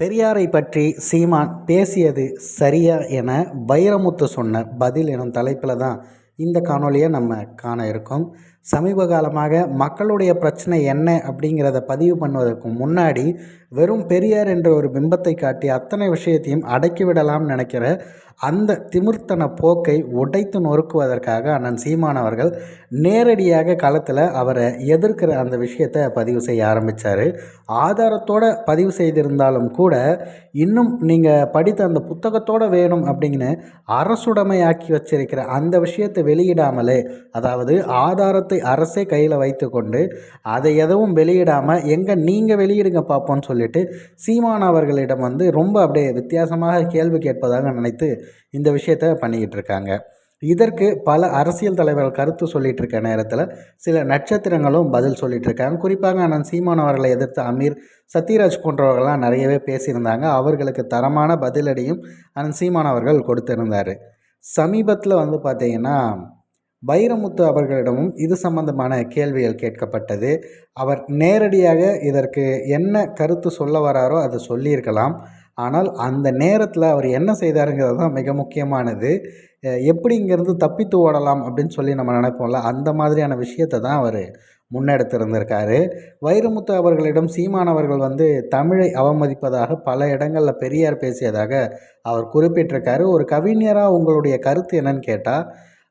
பெரியாரை பற்றி சீமான் பேசியது சரியா என வைரமுத்து சொன்ன பதில் எனும் தலைப்பில் தான் இந்த காணொலியை நம்ம காண இருக்கோம். சமீப காலமாக மக்களுடைய பிரச்சனை என்ன அப்படிங்கிறத பதிவு பண்ணுவதற்கு முன்னாடி வெறும் பெரியார் என்ற ஒரு பிம்பத்தை காட்டி அத்தனை விஷயத்தையும் அடக்கிவிடலாம்னு நினைக்கிற அந்த திமிர்த்தன போக்கை உடைத்து நொறுக்குவதற்காக அண்ணன் சீமான் அவர்கள் நேரடியாக களத்தில் அவரை எதிர்க்கிற அந்த விஷயத்தை பதிவு செய்ய ஆரம்பித்தார் ஆதாரத்தோடு பதிவு செய்திருந்தாலும் கூட இன்னும் நீங்கள் படித்த அந்த புத்தகத்தோடு வேணும் அப்படின்னு அரசுடைமையாக்கி வச்சிருக்கிற அந்த விஷயத்தை வெளியிடாமலே அதாவது ஆதாரத்தை அரசே கையில் வைத்துக்கொண்டு அதை எதுவும் வெளியிடாமல் எங்கே நீங்கள் வெளியிடுங்க பார்ப்போம்னு சொல்லிட்டு சீமான் அவர்களிடம் வந்து ரொம்ப அப்படியே வித்தியாசமாக கேள்வி கேட்பதாக நினைத்து இந்த விஷயத்தை பண்ணிக்கிட்டு இருக்காங்க இதற்கு பல அரசியல் தலைவர்கள் கருத்து சொல்லிட்டு இருக்க நேரத்தில் சில நட்சத்திரங்களும் பதில் சொல்லிட்டு இருக்காங்க குறிப்பாக அண்ணன் சீமான் அவர்களை எதிர்த்து அமீர் சத்யராஜ் போன்றவர்கள்லாம் நிறையவே பேசியிருந்தாங்க. அவர்களுக்கு தரமான பதிலடியும் அண்ணன் சீமான் அவர்கள் கொடுத்திருந்தார். சமீபத்தில் வந்து பார்த்திங்கன்னா வைரமுத்து அவர்களிடமும் இது சம்பந்தமான கேள்விகள் கேட்கப்பட்டது. அவர் நேரடியாக இதற்கு என்ன கருத்து சொல்ல வராரோ அதை சொல்லியிருக்கலாம். ஆனால் அந்த நேரத்தில் அவர் என்ன செய்தாருங்கிறது தான் மிக முக்கியமானது. எப்படி இங்கேருந்து தப்பித்து ஓடலாம் அப்படின்னு சொல்லி நம்ம நினைப்போம்ல அந்த மாதிரியான விஷயத்தை தான் அவர் முன்னெடுத்திருந்திருக்காரு. வைரமுத்து அவர்களிடம் சீமானவர்கள் வந்து தமிழை அவமதிப்பதாக பல இடங்களில் பெரியார் பேசியதாக அவர் குறிப்பிட்டிருக்காரு. ஒரு கவிஞராக உங்களுடைய கருத்து என்னன்னு கேட்டால்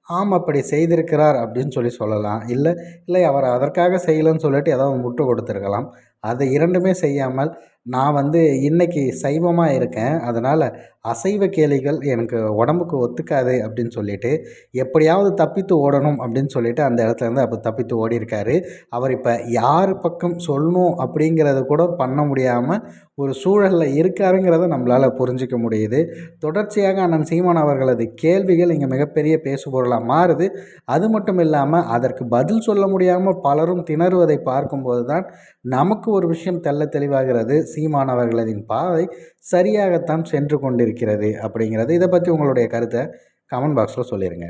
ஆம் அப்படி செய்திருக்கிறார் அப்படின்னு சொல்லி சொல்லலாம். இல்லை இல்லை அவர் அதற்காக செய்யலைன்னு சொல்லிட்டு ஏதாவது முட்டு கொடுத்துருக்கலாம். அதை இரண்டுமே செய்யாமல் நான் வந்து இன்றைக்கி சைவமாக இருக்கேன். அதனால் அசைவ கேளிகள் எனக்கு உடம்புக்கு ஒத்துக்காது அப்படின்னு சொல்லிட்டு எப்படியாவது தப்பித்து ஓடணும் அப்படின்னு சொல்லிட்டு அந்த இடத்துலேருந்து அப்போ தப்பித்து ஓடியிருக்காரு. அவர் இப்போ யார் பக்கம் சொல்லணும் அப்படிங்கிறத கூட பண்ண முடியாமல் ஒரு சூழலில் இருக்காருங்கிறத நம்மளால் புரிஞ்சிக்க முடியுது. தொடர்ச்சியாக அண்ணன் சீமான் அவர்களது கேள்விகள் இங்கே மிகப்பெரிய பேசுபொருளாக மாறுது. அது மட்டும் இல்லாமல் அதற்கு பதில் சொல்ல முடியாமல் பலரும் திணறுவதை பார்க்கும்போது தான் நமக்கு ஒரு விஷயம் தெல்ல தெளிவாகிறது. சீமானவர்களதின் பாதை சரியாகத்தான் சென்று கொண்டிருக்கிறது அப்படிங்கிறது. இதை பற்றி உங்களுடைய கருத்தை கமெண்ட் பாக்ஸில் சொல்லிடுங்க